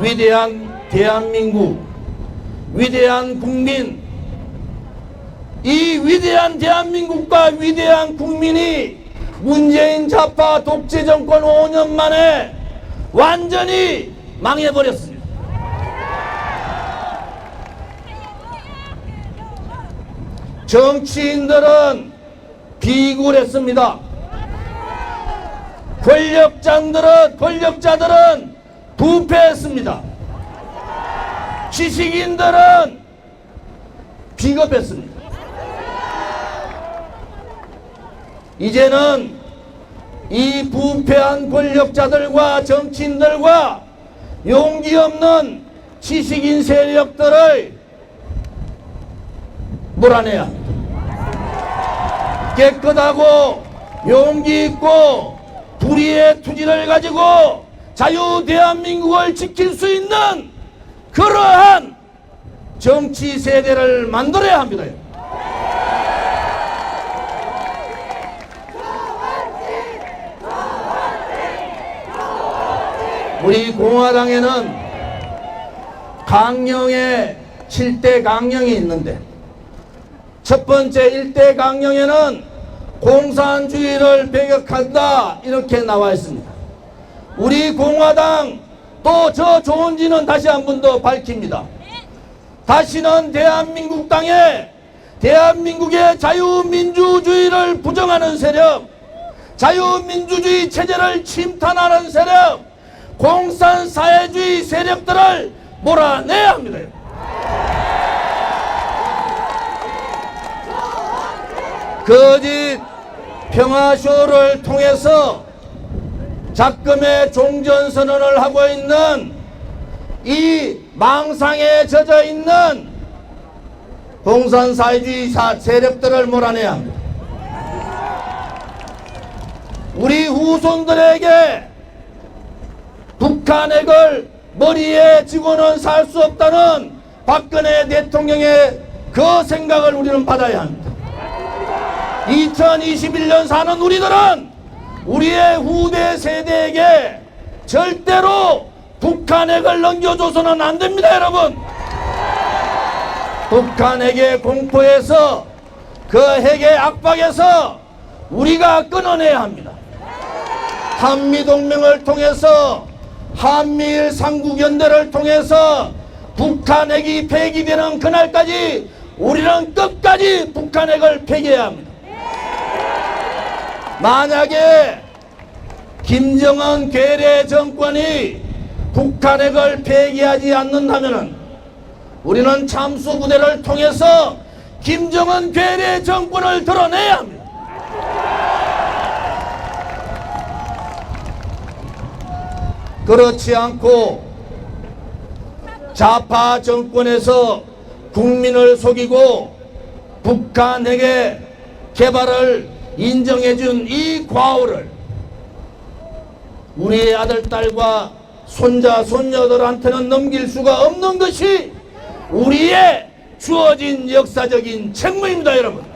위대한 대한민국, 위대한 국민, 이 위대한 대한민국과 위대한 국민이 문재인 좌파 독재 정권 5년 만에 완전히 망해버렸습니다. 정치인들은 비굴했습니다. 권력자들은 권력자들은 부패했습니다. 지식인들은 비겁했습니다. 이제는 이 부패한 권력자들과 정치인들과 용기 없는 지식인 세력들을 몰아내야. 깨끗하고 용기 있고 불의의 투지를 가지고 자유 대한민국을 지킬 수 있는 그러한 정치 세대를 만들어야 합니다. 우리 공화당에는 강령의 7대 강령이 있는데 첫 번째 1대 강령에는 공산주의를 배격한다 이렇게 나와 있습니다. 우리 공화당 또 저 좋은지는 다시 한 번 더 밝힙니다. 다시는 대한민국 땅에 대한민국의 자유민주주의를 부정하는 세력, 자유민주주의 체제를 침탄하는 세력, 공산사회주의 세력들을 몰아내야 합니다. 거짓 평화쇼를 통해서 작금의 종전 선언을 하고 있는 이 망상에 젖어 있는 공산사회주의 사- 세력들을 몰아내야 합니다. 우리 후손들에게 북한 핵을 머리에 쥐고는 살 수 없다는 박근혜 대통령의 그 생각을 우리는 받아야 합니다. 2021년 사는 우리들은 우리의 후대 세대에게 절대로 북한 핵을 넘겨줘서는 안 됩니다, 여러분. 북한 핵의 공포에서 그 핵의 압박에서 우리가 끊어내야 합니다. 한미동맹을 통해서 한미일 삼국연대를 통해서 북한 핵이 폐기되는 그날까지 우리는 끝까지 북한 핵을 폐기해야 합니다. 만약에 김정은 괴뢰 정권이 북한 핵을 폐기하지 않는다면 우리는 참수 부대를 통해서 김정은 괴뢰 정권을 드러내야 합니다. 그렇지 않고 좌파 정권에서 국민을 속이고 북한에게 개발을 인정해준 이 과오를 우리의 아들, 딸과 손자, 손녀들한테는 넘길 수가 없는 것이 우리의 주어진 역사적인 책무입니다, 여러분.